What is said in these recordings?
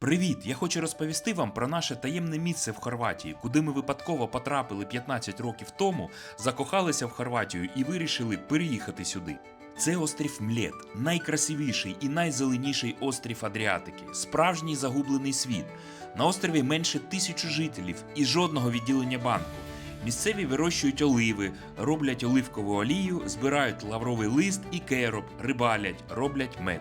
Привіт! Я хочу розповісти вам про наше таємне місце в Хорватії, куди ми випадково потрапили 15 років тому, закохалися в Хорватію і вирішили переїхати сюди. Це острів Млєт, найкрасивіший і найзеленіший острів Адріатики, справжній загублений світ. На острові менше тисячі жителів і жодного відділення банку. Місцеві вирощують оливи, роблять оливкову олію, збирають лавровий лист і кероб, рибалять, роблять мед.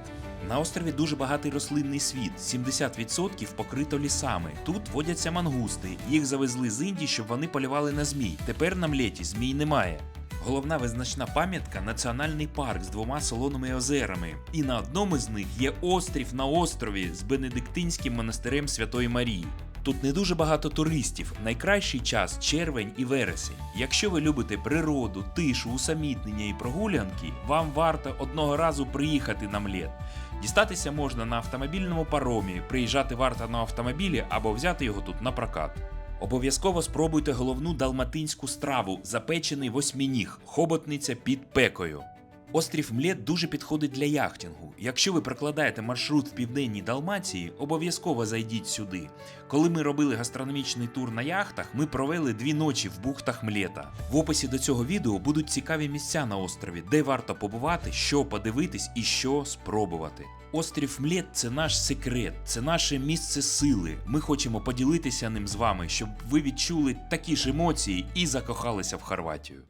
На острові дуже багатий рослинний світ, 70% покрито лісами. Тут водяться мангусти. Їх завезли з Індії, щоб вони полювали на змій. Тепер на млеті змій немає. Головна визначна пам'ятка національний парк з двома солоними озерами. І на одному з них є острів на острові з Бенедиктинським монастирем Святої Марії. Тут не дуже багато туристів. Найкращий час червень і вересень. Якщо ви любите природу, тишу, усамітнення і прогулянки, вам варто одного разу приїхати на млет. Дістатися можна на автомобільному паромі, приїжджати варто на автомобілі або взяти його тут на прокат. Обов'язково спробуйте головну далматинську страву запечений восьмініг, хоботниця під пекою. Острів Млет дуже підходить для яхтингу. Якщо ви прокладаєте маршрут в південній Далмації, обов'язково зайдіть сюди. Коли ми робили гастрономічний тур на яхтах, ми провели дві ночі в бухтах Млета. В описі до цього відео будуть цікаві місця на острові, де варто побувати, що подивитись і що спробувати. Острів Млет це наш секрет, це наше місце сили. Ми хочемо поділитися ним з вами, щоб ви відчули такі ж емоції і закохалися в Хорватію.